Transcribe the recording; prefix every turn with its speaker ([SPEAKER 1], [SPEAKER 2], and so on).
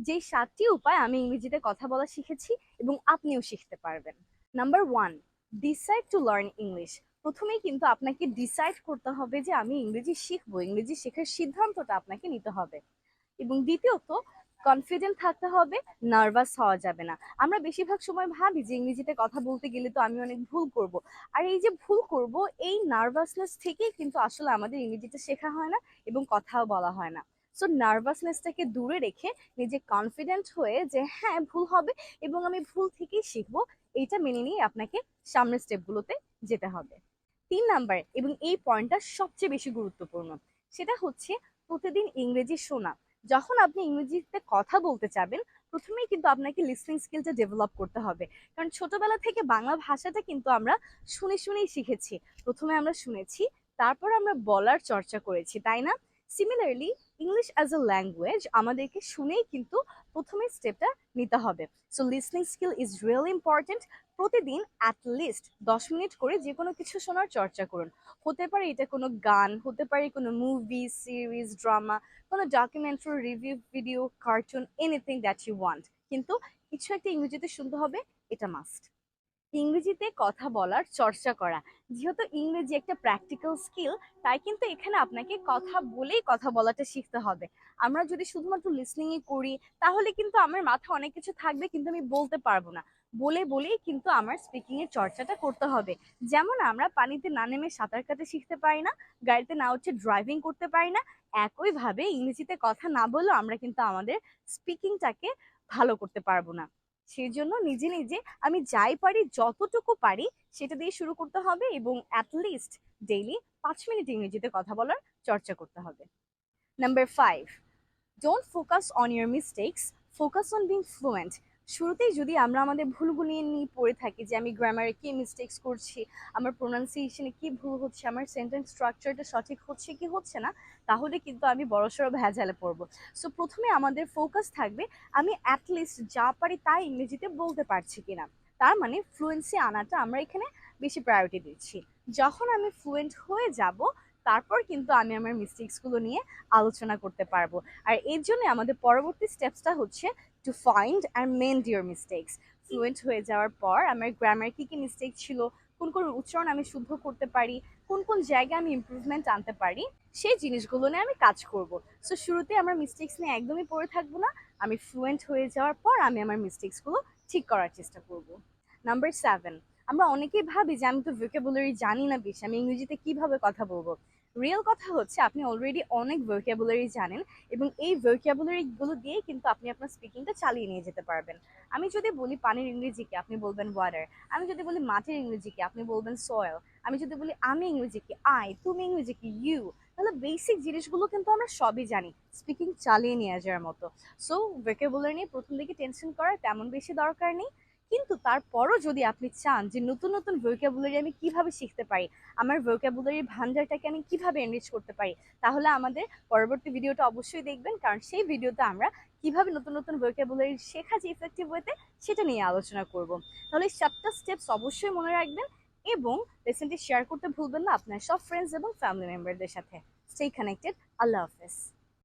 [SPEAKER 1] যেই সাতটি উপায় আমি ইংরেজিতে কথা বলা শিখেছি এবং আপনিও শিখতে পারবেন। Number one decide to learn English প্রথমেই কিন্তু আপনাকে ডিসাইড করতে হবে যে আমি ইংরেজি শিখব, ইংরেজি শেখার সিদ্ধান্তটা আপনাকে নিতে হবে। এবং দ্বিতীয়ত কনফিডেন্ট থাকতে হবে নার্ভাস হওয়া যাবে না। আমরা বেশিরভাগ সময় ভাবি যে ইংরেজিতে কথা বলতে গেলে তো আমি অনেক ভুল করব। আর এই যে ভুল করব, এই নার্ভাসনেস থেকেই কিন্তু আসলে আমাদের ইংরেজিতে শেখা হয় না এবং কথাও বলা হয় না। সো নার্ভাসনেসটাকে দূরে রেখে নিজে কনফিডেন্ট হয়ে যে হ্যাঁ ভুল হবে এবং আমি ভুল থেকেই শিখব, এইটা মেনে নিয়ে আপনাকে সামনের স্টেপগুলোতে যেতে হবে। তিন নাম্বার, এবং এই পয়েন্টটা সবচেয়ে বেশি গুরুত্বপূর্ণ, সেটা হচ্ছে প্রতিদিন ইংরেজি শোনা। যখন আপনি ইংরেজিতে কথা বলতে চাবেন, প্রথমেই কিন্তু আপনাকে লিসনিং স্কিলটা ডেভেলপ করতে হবে। কারণ ছোটবেলা থেকে বাংলা ভাষাটা কিন্তু আমরা শুনে শুনেই শিখেছি। প্রথমে আমরা শুনেছি, তারপর আমরা বলার চর্চা করেছি, তাই না? Similarly English as a language আমাদেরকে শুনেই কিন্তু প্রথমে স্টেপটা নিতে হবে। So listening skill is really important প্রতিদিন অ্যাট লিস্ট দশ মিনিট করে যে কোনো কিছু শোনার চর্চা করুন। হতে পারে এটা কোনো গান, হতে পারে কোনো মুভি সিরিজ ড্রামা কোনো documentary review video cartoon anything that you want কিন্তু কিছু একটা ইংরেজিতে শুনতে হবে, এটা মাস্ট ইংরেজিতে কথা বলার চর্চা করা। যেহেতু ইংরেজি একটা প্র্যাকটিক্যাল স্কিল তাই কিন্তু এখানে আপনাকে কথা বলেই কথা বলাটা শিখতে হবে। আমরা যদি শুধুমাত্র লিসনিংই করি, তাহলে কিন্তু আমার মাথায় অনেক কিছু থাকবে, কিন্তু আমি বলতে পারব না। বলে বলেই কিন্তু আমার স্পিকিং এর চর্চাটা করতে হবে। যেমন আমরা পানিতে না নেমে সাঁতার কাটতে শিখতে পারি না, গাড়িতে না উঠে ড্রাইভিং করতে পারি না, একইভাবে ইংরেজিতে কথা না বলেও আমরা কিন্তু আমাদের স্পিকিংটাকে ভালো করতে পারব না। সেই জন্য নিজে নিজে আমি যাই পারি, যতটুকু পারি, সেটা দিয়ে শুরু করতে হবে এবং অ্যাটলিস্ট ডেইলি পাঁচ মিনিট ইংরেজিতে কথা বলার চর্চা করতে হবে। Number five don't focus on your mistakes focus on being fluent শুরুতেই যদি আমরা আমাদের ভুলগুলি নিয়ে পড়ে থাকি যে আমি গ্রামারে কী মিস্টেক্স করছি, আমার প্রোনাউন্সিয়েশনে কী ভুল হচ্ছে, আমার সেন্টেন্স স্ট্রাকচারটা সঠিক হচ্ছে কি হচ্ছে না, তাহলে কিন্তু আমি বড়সড় ভেজালে পড়ব। সো প্রথমে আমাদের ফোকাস থাকবে আমি অ্যাটলিস্ট যা পারি তাই ইংরেজিতে বলতে পারছি কিনা। তার মানে ফ্লুয়েন্সি আনাটা আমরা এখানে বেশি প্রায়োরিটি দিচ্ছি। যখন আমি ফ্লুয়েন্ট হয়ে যাব, তারপর কিন্তু আমি আমার মিস্টেক্সগুলো নিয়ে আলোচনা করতে পারব। আর এর জন্য আমাদের পরবর্তী স্টেপসটা হচ্ছে to find and mend your mistakes fluent হয়ে যাওয়ার পর আমার গ্রামার কী কী মিস্টেক ছিল, কোন কোন উচ্চারণ আমি শুদ্ধ করতে পারি, কোন কোন জায়গায় আমি ইমপ্রুভমেন্ট আনতে পারি, সেই জিনিসগুলো নিয়ে আমি কাজ করব। সো শুরুতে আমার মিস্টেক্স নিয়ে একদমই পড়ে থাকব না। আমি ফ্লুয়েন্ট হয়ে যাওয়ার পর আমি আমার মিস্টেক্সগুলো ঠিক করার চেষ্টা করব। নাম্বার সেভেন আমরা অনেকেই ভাবি যে আমি তো ভোকাবুলারি জানি না বেশি, আমি ইংরেজিতে কীভাবে কথা বলব? রিয়েল কথা হচ্ছে, আপনি অলরেডি অনেক ভোকাবুলারি জানেন এবং এই ভোকাবুলারিগুলো দিয়ে কিন্তু আপনি আপনার স্পিকিংটা চালিয়ে নিয়ে যেতে পারবেন। আমি যদি বলি পানির ইংরেজিকে, আপনি বলবেন ওয়াটার আমি যদি বলি মাটির ইংরেজিকে, আপনি বলবেন সয়েল আমি যদি বলি আমি ইংরেজিকে আই তুমি ইংরেজিকে ইউ তাহলে বেসিক জিনিসগুলো কিন্তু আমরা সবই জানি স্পিকিং চালিয়ে নিয়ে যাওয়ার মতো। সো ভোকাবুলারি নিয়ে প্রথম দিকে টেনশন করার তেমন বেশি দরকার নেই। কিন্তু তারপরও যদি আপনি চান যে নতুন নতুন ভোকাবুলারি আমি কীভাবে শিখতে পারি, আমার ভোকাবুলারির ভান্ডারটাকে আমি কীভাবে এনরিচ করতে পারি, তাহলে আমাদের পরবর্তী ভিডিওটা অবশ্যই দেখবেন। কারণ সেই ভিডিওতে আমরা কীভাবে নতুন নতুন ভোকাবুলারি শেখা যে ইফেক্টিভ ওয়েতে সেটা নিয়ে আলোচনা করব। তাহলে সাতটা স্টেপস অবশ্যই মনে রাখবেন এবং লেসনটি শেয়ার করতে ভুলবেন না আপনার সব ফ্রেন্ডস এবং ফ্যামিলি মেম্বারদের সাথে। স্টে কানেক্টেড আল্লাহ হাফেজ।